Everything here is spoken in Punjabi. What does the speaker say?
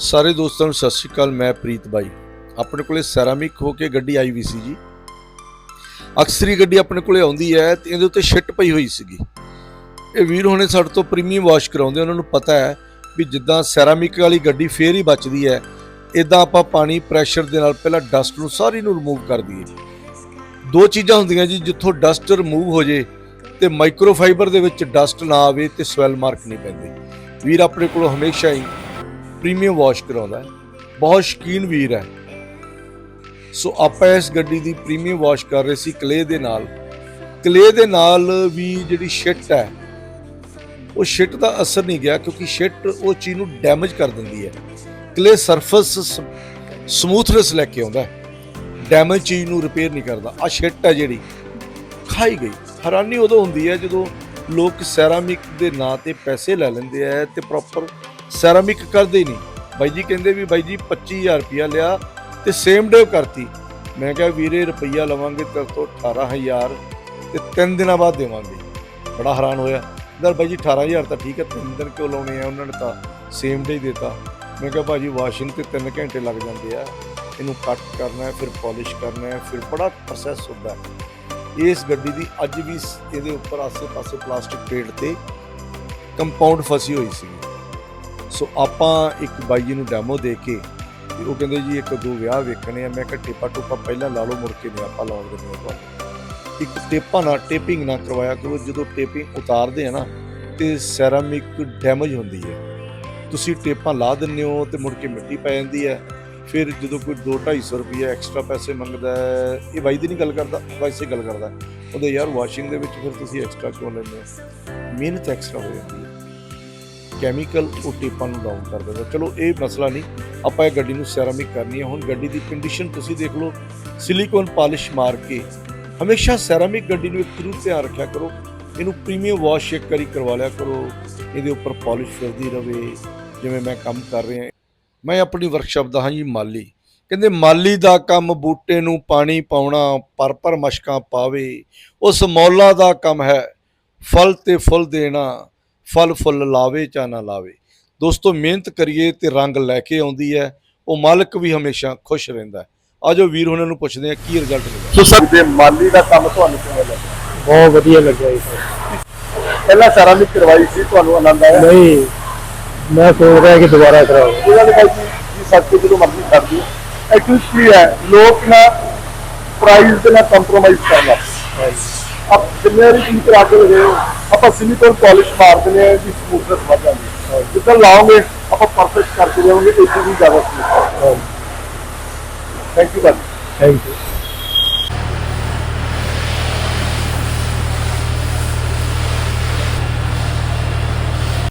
ਸਾਰੇ ਦੋਸਤਾਂ ਨੂੰ ਸਤਿ ਸ਼੍ਰੀ ਅਕਾਲ, ਮੈਂ ਪ੍ਰੀਤ ਬਾਈ। ਆਪਣੇ ਕੋਲੇ ਸੈਰਾਮਿਕ ਹੋ ਕੇ ਗੱਡੀ ਆਈ ਵੀ ਸੀ ਜੀ। ਅਕਸਰ ਹੀ ਗੱਡੀ ਆਪਣੇ ਕੋਲੇ ਆਉਂਦੀ ਹੈ ਤੇ ਇਹਦੇ ਉੱਤੇ ਛਿੱਟ ਪਈ ਹੋਈ ਸੀਗੀ। ਇਹ ਵੀਰ ਹੁਣੇ ਸਾਡੇ ਤੋਂ ਪ੍ਰੀਮੀਅਮ ਵਾਸ਼ ਕਰਾਉਂਦੇ ਉਹਨਾਂ ਨੂੰ ਪਤਾ ਹੈ ਵੀ ਜਿੱਦਾਂ ਸੈਰਾਮਿਕ ਵਾਲੀ ਗੱਡੀ ਫੇਰ ਹੀ ਬਚਦੀ ਹੈ ਇਦਾਂ ਆਪਾਂ ਪਾਣੀ ਪ੍ਰੈਸ਼ਰ ਦੇ ਨਾਲ ਪਹਿਲਾਂ ਡਸਟ ਨੂੰ ਸਾਰੀ ਨੂੰ ਰਿਮੂਵ ਕਰ ਦਈਏ ਦੋ ਚੀਜ਼ਾਂ ਹੁੰਦੀਆਂ ਜੀ, ਜਿੱਥੋਂ ਡਸਟ ਰਿਮੂਵ ਹੋ ਜੇ ਤੇ ਮਾਈਕਰੋਫਾਈਬਰ ਦੇ ਵਿੱਚ ਡਸਟ ਨਾ ਆਵੇ ਤੇ ਸਵੈਲ ਮਾਰਕ ਨਹੀਂ ਪੈਂਦੇ। ਵੀਰ ਆਪਣੇ ਕੋਲ ਹਮੇਸ਼ਾ ਹੀ ਪ੍ਰੀਮੀਅਮ ਵਾਸ਼ ਕਰਾਉਂਦਾ ਬਹੁਤ ਸ਼ਕੀਨ ਵੀਰ ਹੈ। ਸੋ ਆਪਾਂ ਇਸ ਗੱਡੀ ਦੀ ਪ੍ਰੀਮੀਅਮ ਵਾਸ਼ ਕਰ ਰਹੇ ਸੀ ਕਲੇ ਦੇ ਨਾਲ। ਕਲੇ ਦੇ ਨਾਲ ਵੀ ਜਿਹੜੀ ਸ਼ਿਟ ਹੈ, ਉਹ ਸ਼ਿਟ ਦਾ ਅਸਰ ਨਹੀਂ ਗਿਆ ਕਿਉਂਕਿ ਸ਼ਿਟ ਉਹ ਚੀਜ਼ ਨੂੰ ਡੈਮੇਜ ਕਰ ਦਿੰਦੀ ਹੈ। ਕਲੇ ਸਰਫੇਸ ਸਮੂਥਨੈਸ ਲੈ ਕੇ ਆਉਂਦਾ ਡੈਮੇਜ ਚੀਜ਼ ਨੂੰ ਰਿਪੇਅਰ ਨਹੀਂ ਕਰਦਾ। ਆ ਸ਼ਿਟ ਹੈ ਜਿਹੜੀ, ਖਾਈ ਗਈ। ਹੈਰਾਨੀ ਉਦੋਂ ਹੁੰਦੀ ਹੈ ਜਦੋਂ ਲੋਕ ਸੈਰਾਮਿਕ ਦੇ ਨਾਂ ਤੇ ਪੈਸੇ ਲੈ ਲੈਂਦੇ ਆ ਤੇ ਪ੍ਰੋਪਰ ਸੈਰਾਮਿਕ ਕਰਦੇ ਨਹੀਂ। ਬਾਈ ਜੀ ਕਹਿੰਦੇ ਵੀ ਬਾਈ ਜੀ 25000 ਰੁਪਇਆ ਲਿਆ ਤੇ ਸੇਮ ਡੇ ਕਰਤੀ। ਮੈਂ ਕਿਹਾ ਵੀਰੇ ਰੁਪਈਆ ਲਵਾਂਗੇ ਤੇਰੇ ਤੋਂ 18000 ਤੇ 3 ਦਿਨਾਂ ਬਾਅਦ ਦੇਵਾਂਗੇ। ਬੜਾ ਹੈਰਾਨ ਹੋਇਆ। ਦਰ ਬਾਈ ਜੀ 18000 ਤਾਂ ਠੀਕ ਹੈ 3 ਦਿਨ ਕਿਉਂ ਲਾਉਣੇ ਆ? ਉਹਨਾਂ ਨੇ ਤਾਂ ਸੇਮ ਡੇ ਹੀ ਦਿੱਤਾ। ਮੈਂ ਕਿਹਾ ਭਾਜੀ ਵਾਸ਼ਿੰਗ ਤੇ 3 ਘੰਟੇ ਲੱਗ ਜਾਂਦੇ ਆ। ਇਹਨੂੰ ਕੱਟ ਕਰਨਾ ਹੈ, ਫਿਰ ਪਾਲਿਸ਼ ਕਰਨਾ ਹੈ, ਫਿਰ ਬੜਾ ਪ੍ਰੋਸੈਸ ਹੁੰਦਾ ਹੈ। ਇਸ ਗੱਡੀ ਦੀ ਅੱਜ ਵੀ ਸ- ਇਹਦੇ ਉੱਪਰ ਆਸੇ-ਪਾਸੇ ਪਲਾਸਟਿਕ ਪੇਟ ਤੇ ਕੰਪਾਊਂਡ ਫਸੀ ਹੋਈ ਸੀ ਸੋ ਆਪਾਂ ਇੱਕ ਬਾਈ ਜੀ ਨੂੰ ਡੈਮੋ ਦੇ ਕੇ ਤੇ ਉਹ ਕਹਿੰਦੇ ਜੀ ਇੱਕ ਦੋ ਵਿਆਹ ਵੇਖਣੇ ਆ, ਮੈਂ ਕਿਹਾ ਟੇਪਾ ਟੋਪਾ ਪਹਿਲਾਂ ਲਾ ਲਓ, ਮੁੜ ਕੇ ਨਹੀਂ ਆਪਾਂ ਲਾਉਣ ਦਿੰਦੇ ਆਪਾਂ ਇੱਕ ਟੇਪਾ ਨਾਲ ਟੇਪਿੰਗ ਨਾ ਕਰਵਾਇਆ ਕਰੋ, ਜਦੋਂ ਟੇਪਿੰਗ ਉਤਾਰਦੇ ਆ ਨਾ, ਤੇ ਸੈਰਾਮਿਕ ਡੈਮੇਜ ਹੁੰਦੀ ਹੈ। ਤੁਸੀਂ ਟੇਪਾਂ ਲਾ ਦਿੰਦੇ ਹੋ ਤੇ ਮੁੜ ਕੇ ਮਿੱਟੀ ਪੈ ਜਾਂਦੀ ਹੈ। ਫਿਰ ਜਦੋਂ ਕੋਈ 2-250 ਰੁਪਏ ਐਕਸਟਰਾ ਪੈਸੇ ਮੰਗਦਾ ਇਹ ਬਾਈ ਦੀ ਨਹੀਂ ਗੱਲ ਕਰਦਾ ਵੈਸੇ ਗੱਲ ਕਰਦਾ। ਹੈ। ਉਹਦੇ ਯਾਰ ਵਾਸ਼ਿੰਗ ਦੇ ਵਿੱਚ ਫਿਰ ਤੁਸੀਂ ਐਕਸਟਰਾ ਕਿਉਂ ਲੈਂਦੇ ਹੋ? ਮਿਹਨਤ ਐਕਸਟਰਾ ਹੋ ਜਾਂਦੀ ਹੈ। ਕੈਮੀਕਲ ਉਹ ਟੇਪਾਂ ਨੂੰ ਡਾਊਨ ਕਰ ਦਿੰਦਾ। ਚਲੋ, ਇਹ ਮਸਲਾ ਨਹੀਂ। ਆਪਾਂ ਇਹ ਗੱਡੀ ਨੂੰ ਸੈਰਾਮਿਕ ਕਰਨੀ ਹੈ। ਹੁਣ ਗੱਡੀ ਦੀ ਕੰਡੀਸ਼ਨ ਤੁਸੀਂ ਦੇਖ ਲਓ। ਸਿਲੀਕੋਨ ਪਾਲਿਸ਼ ਮਾਰ ਕੇ। ਹਮੇਸ਼ਾ ਸੈਰਾਮਿਕ ਗੱਡੀ ਨੂੰ ਇੱਕ ਜ਼ਰੂਰ ਧਿਆਨ ਰੱਖਿਆ ਕਰੋ। ਇਹਨੂੰ ਪ੍ਰੀਮੀਅਮ ਵਾਸ਼ ਇੱਕ ਕਰੀ ਕਰਵਾ ਲਿਆ ਕਰੋ। ਇਹਦੇ ਉੱਪਰ ਪਾਲਿਸ਼ ਫਿਰਦੀ ਰਵੇ। ਜਿਵੇਂ ਮੈਂ ਕੰਮ ਕਰ ਰਿਹਾ। ਮੈਂ ਆਪਣੀ ਵਰਕਸ਼ਾਪ ਦਾ ਹਾਂ ਜੀ ਮਾਲੀ। ਕਹਿੰਦੇ ਮਾਲੀ ਦਾ ਕੰਮ ਬੂਟੇ ਨੂੰ ਪਾਣੀ ਪਾਉਣਾ ਪਰ ਪਰ ਮਸ਼ਕਾਂ ਪਾਵੇ। ਉਸ ਮੌਲਾ ਦਾ ਕੰਮ ਹੈ। ਫਲ ਤੇ ਫੁੱਲ ਦੇਣਾ। ਫਲ ਫੁੱਲ ਲਾਵੇ ਚਾ ਨਾ ਲਾਵੇ। ਦੋਸਤੋ ਮਿਹਨਤ ਕਰੀਏ ਤੇ ਰੰਗ ਲੈ ਕੇ ਆਉਂਦੀ ਹੈ। ਉਹ ਮਾਲਕ ਵੀ ਹਮੇਸ਼ਾ ਖੁਸ਼ ਰਹਿੰਦਾ ਹੈ। ਆਜੋ ਵੀਰ ਉਹਨਾਂ ਨੂੰ ਪੁੱਛਦੇ ਆ ਕੀ ਰਿਜ਼ਲਟ ਮਿਲਿਆ? ਸੋ ਸਰ ਦੇ ਮਾਲੀ ਦਾ ਕੰਮ ਤੁਹਾਨੂੰ ਕਿਵੇਂ ਲੱਗਾ ਬਹੁਤ ਵਧੀਆ ਲੱਗਿਆ ਜੀ। ਸਰ ਪਹਿਲਾਂ ਸੈਰਾਮਿਕ ਕਰਵਾਈ ਸੀ ਤੁਹਾਨੂੰ ਆਨੰਦ ਆਇਆ? ਨਹੀਂ ਮੈਂ ਸੋਚ ਰਿਹਾ ਕਿ ਦੁਬਾਰਾ ਕਰਾਓ ਇਹਨਾਂ ਨੇ ਬਾਈ ਜੀ ਜੀ ਸੱਚ ਜਦੋਂ ਮਰਜ਼ੀ ਕਰ ਦਿਓ। ਐਕਚੁਅਲੀ ਹੈ ਲੋਕ ਨਾ ਪ੍ਰਾਈਸ ਦੇ ਨਾਲ ਕੰਪਰੋਮਾਈਜ਼ ਕਰਨਾ। ਆਪ ਜਿੰਨੇ ਵੀ ਚੀਜ਼ ਕਰਾ ਕੇ ਲਗੇ ਆਪਾਂ ਸਿਲੀਕਨ ਪਾਲਿਸ਼ ਮਾਰ ਦਿੰਦੇ ਆ ਜੀ ਸਮੂਥਨੈਸ ਵੱਧ ਜਾਂਦੀ ਹੈ ਜਿੱਦਾਂ ਲਾਓਗੇ ਆਪਾਂ ਪਰਫੈਕਟ ਕਰਕੇ ਜਾਵਾਂਗੇ ਇੱਥੇ ਵੀ ਜ਼ਿਆਦਾ smooth thank you bye thank you